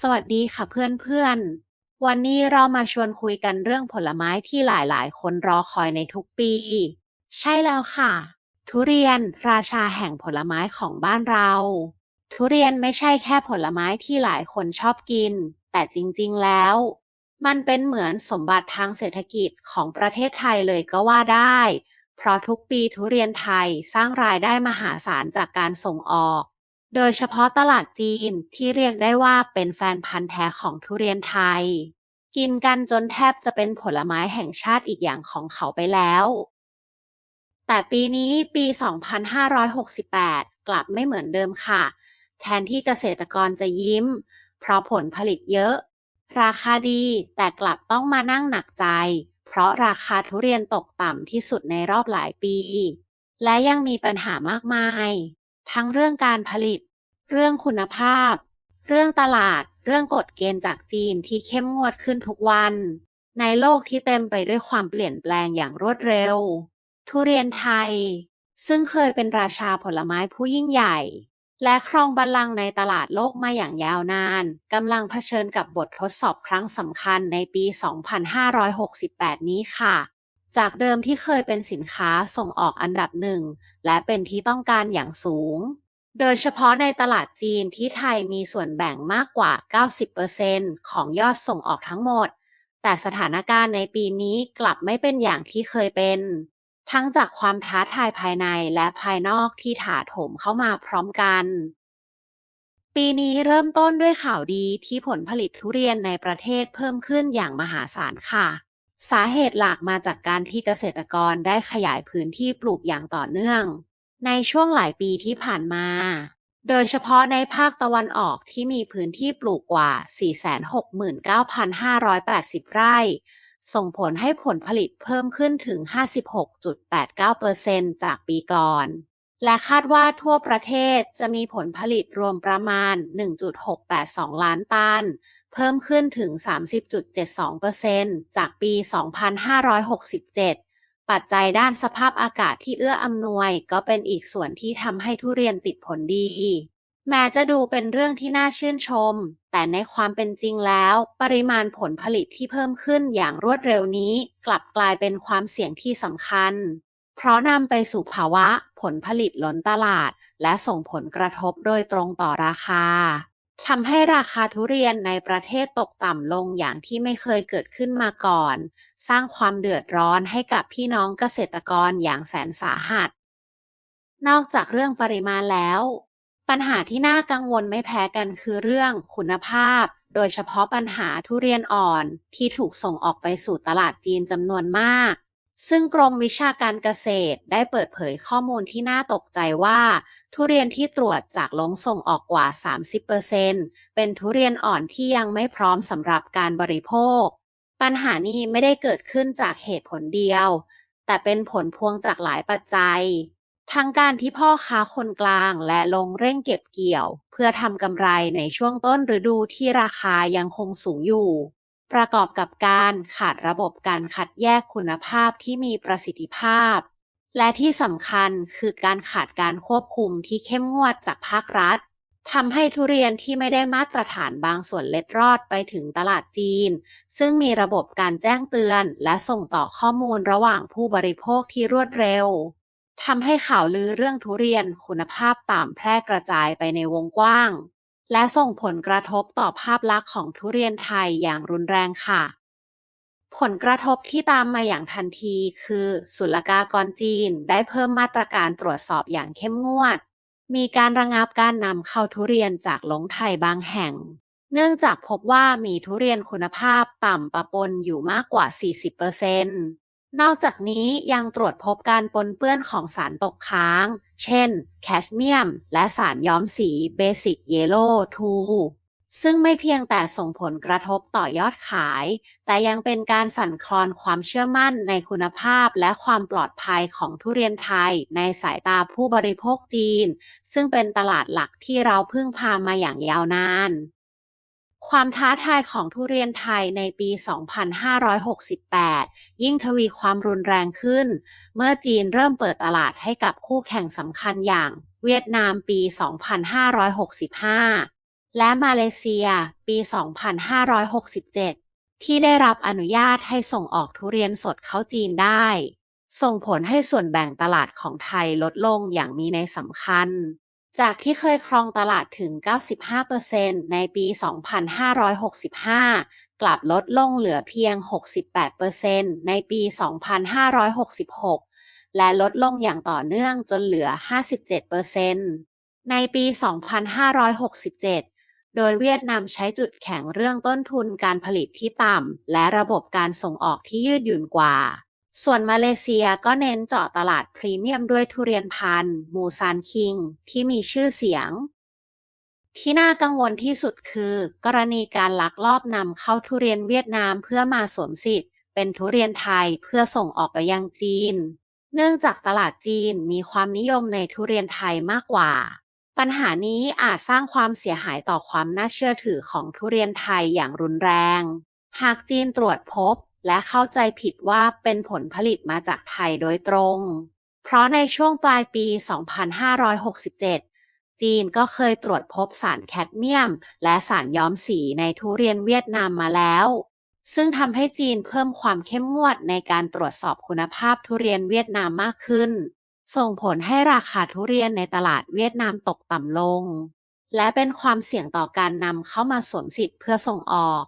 สวัสดีค่ะเพื่อนๆ วันนี้เรามาชวนคุยกันเรื่องผลไม้ที่หลายๆ คนรอคอยในทุกปี ใช่แล้วค่ะ ทุเรียนราชาแห่งผลไม้ของบ้านเรา ทุเรียนไม่ใช่แค่ผลไม้ที่หลายคนชอบกิน แต่จริงๆแล้ว มันเป็นเหมือนสมบัติทางเศรษฐกิจของประเทศไทยเลยก็ว่าได้ เพราะทุกปีทุเรียนไทยสร้างรายได้มหาศาลจากการส่งออก โดยเฉพาะตลาดจีนที่เรียกได้ว่าเป็นแฟนพันธุ์แท้ของทุเรียนไทย กินกันจนแทบจะเป็นผลไม้แห่งชาติอีกอย่างของเขาไปแล้ว แต่ปีนี้ปี 2568 กลับไม่เหมือนเดิมค่ะ แทนที่เกษตรกรจะยิ้ม เพราะผลผลิตเยอะ ราคาดีแต่กลับต้องมานั่งหนักใจ เพราะราคาทุเรียนตกต่ำที่สุดในรอบหลายปี และยังมีปัญหามากมาย ทั้งเรื่องการผลิต เรื่องคุณภาพ เรื่องตลาด เรื่องกฎเกณฑ์จากจีนที่เข้มงวดขึ้นทุกวัน ในโลกที่เต็มไปด้วยความเปลี่ยนแปลงอย่างรวดเร็ว ทุเรียนไทย ซึ่งเคยเป็นราชาผลไม้ผู้ยิ่งใหญ่ และครองบัลลังก์ในตลาดโลกมาอย่างยาวนานกำลังเผชิญกับบททดสอบครั้งสำคัญในปี 2568 นี้ค่ะ จากเดิมที่เคยเป็นสินค้าส่งออกอันดับหนึ่ง และเป็นที่ต้องการอย่างสูง โดยเฉพาะในตลาดจีนที่ไทยมีส่วนแบ่งมากกว่า 90%ของยอดส่งออกทั้งหมด แต่สถานการณ์ในปีนี้กลับไม่เป็นอย่างที่เคยเป็น ทั้งจากความท้าทายภายในและภายนอกที่ถาโถมเข้ามาพร้อมกันปีนี้เริ่มต้นด้วยข่าวดีที่ผลผลิตทุเรียนในประเทศเพิ่มขึ้นอย่างมหาศาลค่ะ สาเหตุหลักมาจากการที่เกษตรกรได้ขยายพื้นที่ปลูกอย่างต่อเนื่อง ในช่วงหลายปีที่ผ่านมา โดยเฉพาะในภาคตะวันออกที่มีพื้นที่ปลูกกว่า 469,580 ไร่ ส่งผลให้ผลผลิตเพิ่มขึ้นถึง 56.89%จากปีก่อน และคาดว่าทั่วประเทศจะมีผลผลิตรวมประมาณ 1.682 ล้านตัน เพิ่มขึ้นถึง 30.72%จากปี 2567 ปัจจัยด้านสภาพอากาศที่เอื้ออำนวยก็เป็นอีกส่วนที่ทำให้ทุเรียนติดผลดี แม้จะดูเป็นเรื่องที่น่าชื่นชม แต่ในความเป็นจริงแล้ว ปริมาณผลผลิตที่เพิ่มขึ้นอย่างรวดเร็วนี้ กลับกลายเป็นความเสี่ยงที่สำคัญ เพราะนำไปสู่ภาวะผลผลิตล้นตลาด และส่งผลกระทบโดยตรงต่อราคา ทำให้ราคาทุเรียนในประเทศตกต่ำลงอย่างที่ไม่เคยเกิดขึ้นมาก่อน สร้างความเดือดร้อนให้กับพี่น้องเกษตรกรอย่างแสนสาหัส นอกจากเรื่องปริมาณแล้ว ปัญหาที่น่ากังวลไม่แพ้กันคือเรื่องคุณภาพ โดยเฉพาะปัญหาทุเรียนอ่อนที่ถูกส่งออกไปสู่ตลาดจีนจำนวนมาก ซึ่งกรมวิชาการเกษตรได้เปิดเผยข้อมูลที่น่าตกใจว่า ทุเรียนที่ตรวจจากลงส่งออกกว่า 30%เป็นทุเรียนอ่อนที่ยังไม่พร้อมสำหรับการบริโภค ปัญหานี้ไม่ได้เกิดขึ้นจากเหตุผลเดียว แต่เป็นผลพวงจากหลายปัจจัย ทั้งการที่พ่อค้าคนกลางและลงเร่งเก็บเกี่ยว เพื่อทำกำไรในช่วงต้นฤดูที่ราคายังคงสูงอยู่ ประกอบกับการขาดระบบการคัดแยกคุณภาพที่มีประสิทธิภาพ และที่สำคัญคือการขาดการควบคุมที่เข้มงวดจากภาครัฐทำให้ทุเรียนที่ไม่ได้มาตรฐานบางส่วนเล็ดรอดไปถึงตลาดจีน ซึ่งมีระบบการแจ้งเตือนและส่งต่อข้อมูลระหว่างผู้บริโภคที่รวดเร็วทำให้ข่าวลือเรื่องทุเรียนคุณภาพต่ำแพร่กระจายไปในวงกว้าง และส่งผลกระทบต่อภาพลักษณ์ของทุเรียนไทยอย่างรุนแรงค่ะ ผลกระทบที่ตามมาอย่างทันทีคือ ศุลกากรจีนได้เพิ่มมาตรการตรวจสอบอย่างเข้มงวด มีการระงับการนำเข้าทุเรียนจากหลงไทยบางแห่ง เนื่องจากพบว่ามีทุเรียนคุณภาพต่ำปะปนอยู่มากกว่า 40% นอกจากนี้ยังตรวจพบการปนเปื้อนของสารตกค้าง เช่น แคดเมียม และสารย้อมสีเบสิกเยลโล่ทูซึ่งไม่เพียงแต่ส่งผลกระทบต่อยอดขาย แต่ยังเป็นการสั่นคลอนความเชื่อมั่นในคุณภาพและความปลอดภัยของทุเรียนไทย ในสายตาผู้บริโภคจีน ซึ่งเป็นตลาดหลักที่เราพึ่งพามาอย่างยาวนาน ความท้าทายของทุเรียนไทยในปี 2568 ยิ่งทวีความรุนแรงขึ้น เมื่อจีนเริ่มเปิดตลาดให้กับคู่แข่งสำคัญอย่างเวียดนามปี 2565 และมาเลเซียปี 2567 ที่ได้รับอนุญาตให้ส่งออกทุเรียนสดเข้าจีนได้ ส่งผลให้ส่วนแบ่งตลาดของไทยลดลงอย่างมีในยสำคัญ จากที่เคยครองตลาดถึง 95%ในปี 2565 กลับลดลงเหลือเพียง 68%ในปี 2566 และลดลงอย่างต่อเนื่องจนเหลือ 57%ในปี 2567โดยเวียดนามใช้จุดแข็งเรื่องต้นทุนการผลิตที่ต่ำ และระบบการส่งออกที่ยืดหยุ่นกว่า ส่วนมาเลเซียก็เน้นเจาะตลาดพรีเมียมด้วยทุเรียนพันธุ์มูซานคิง ที่มีชื่อเสียง ที่น่ากังวลที่สุดคือ กรณีการลักลอบนำเข้าทุเรียนเวียดนามเพื่อมาสวมสิทธิ์ เป็นทุเรียนไทยเพื่อส่งออกไปยังจีน เนื่องจากตลาดจีนมีความนิยมในทุเรียนไทยมากกว่า ปัญหานี้อาจสร้างความเสียหายต่อความน่าเชื่อถือของทุเรียนไทยอย่างรุนแรง หากจีนตรวจพบ และเข้าใจผิดว่าเป็นผลผลิตมาจากไทยโดยตรง เพราะในช่วงปลายปี 2567 จีนก็เคยตรวจพบสารแคดเมียม และสารย้อมสีในทุเรียนเวียดนามมาแล้ว ซึ่งทำให้จีนเพิ่มความเข้มงวดในการตรวจสอบคุณภาพทุเรียนเวียดนามมากขึ้น ส่งผลให้ราคาทุเรียนในตลาดเวียดนามตกต่ำลง และเป็นความเสี่ยงต่อการนำเข้ามาสวมสิทธิ์เพื่อส่งออก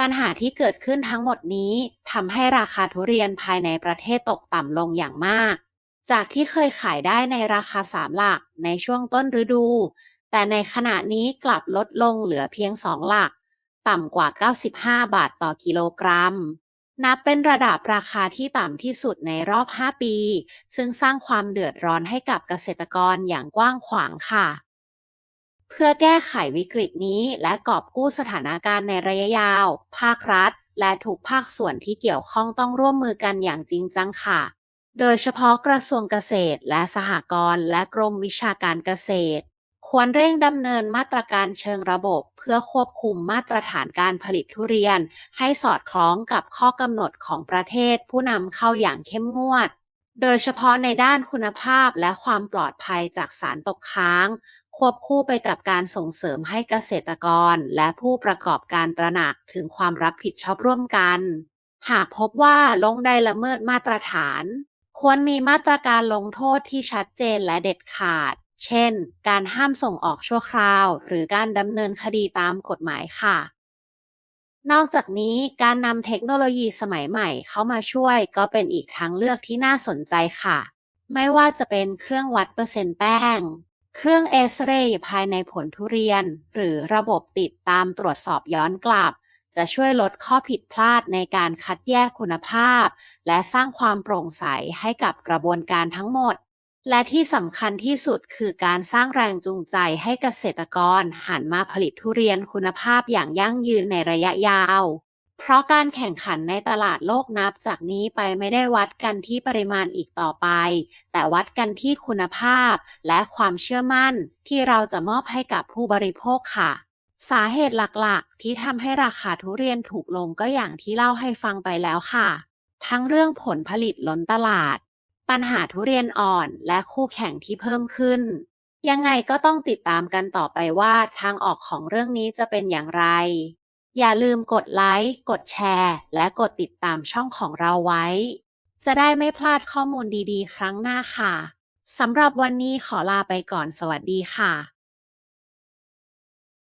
ปัญหาที่เกิดขึ้นทั้งหมดนี้ทำให้ราคาทุเรียนภายในประเทศตกต่ำลงอย่างมาก จากที่เคยขายได้ในราคาสามหลักในช่วงต้นฤดู แต่ในขณะนี้กลับลดลงเหลือเพียงสองหลัก ต่ำกว่า 95 บาทต่อกิโลกรัม นับเป็นระดับราคาที่ต่ำที่สุดในรอบ 5 ปี ซึ่งสร้างความเดือดร้อนให้กับเกษตรกรอย่างกว้างขวางค่ะ เพื่อแก้ไขวิกฤตนี้ และกอบกู้สถานการณ์ในระยะยาว ภาครัฐ และทุกภาคส่วนที่เกี่ยวข้องต้องร่วมมือกันอย่างจริงจังค่ะ โดยเฉพาะกระทรวงเกษตร และสหกรณ์และกรมวิชาการเกษตร ควรเร่งดำเนินมาตรการเชิงระบบ เพื่อควบคุมมาตรฐานการผลิตทุเรียน ให้สอดคล้องกับข้อกำหนดของประเทศ ผู้นำเข้าอย่างเข้มงวดโดยเฉพาะในด้านคุณภาพและความปลอดภัยจากสารตกค้าง ควบคู่ไปกับการส่งเสริมให้เกษตรกรและผู้ประกอบการตระหนักถึงความรับผิดชอบร่วมกัน หากพบว่าลงได้ละเมิดมาตรฐาน ควรมีมาตรการลงโทษที่ชัดเจนและเด็ดขาด เช่น การห้ามส่งออกชั่วคราว หรือการดำเนินคดีตามกฎหมายค่ะนอกจากนี้การนำเทคโนโลยีสมัยใหม่เข้ามาช่วยก็เป็นอีกทางเลือกที่น่าสนใจค่ะ ไม่ว่าจะเป็นเครื่องวัดเปอร์เซ็นต์แป้ง เครื่องเอ็กซเรย์ภายในผลทุเรียน หรือระบบติดตามตรวจสอบย้อนกลับ จะช่วยลดข้อผิดพลาดในการคัดแยกคุณภาพ และสร้างความโปร่งใสให้กับกระบวนการทั้งหมด และที่สำคัญที่สุดคือการสร้างแรงจูงใจให้เกษตรกรหันมาผลิตทุเรียนคุณภาพอย่างยั่งยืนในระยะยาว เพราะการแข่งขันในตลาดโลกนับจากนี้ไปไม่ได้วัดกันที่ปริมาณอีกต่อไป แต่วัดกันที่คุณภาพ และความเชื่อมั่นที่เราจะมอบให้กับผู้บริโภคค่ะ สาเหตุหลักๆ ที่ทำให้ราคาทุเรียนถูกลงก็อย่างที่เล่าให้ฟังไปแล้วค่ะ ทั้งเรื่องผลผลิตล้นตลาด ปัญหาทุเรียนอ่อนและคู่แข่งที่เพิ่มขึ้น ยังไงก็ต้องติดตามกันต่อไปว่าทางออกของเรื่องนี้จะเป็นอย่างไร อย่าลืมกดไลค์ กดแชร์ และกดติดตามช่องของเราไว้ จะได้ไม่พลาดข้อมูลดีๆ ครั้งหน้าค่ะ สำหรับวันนี้ขอลาไปก่อนสวัสดีค่ะ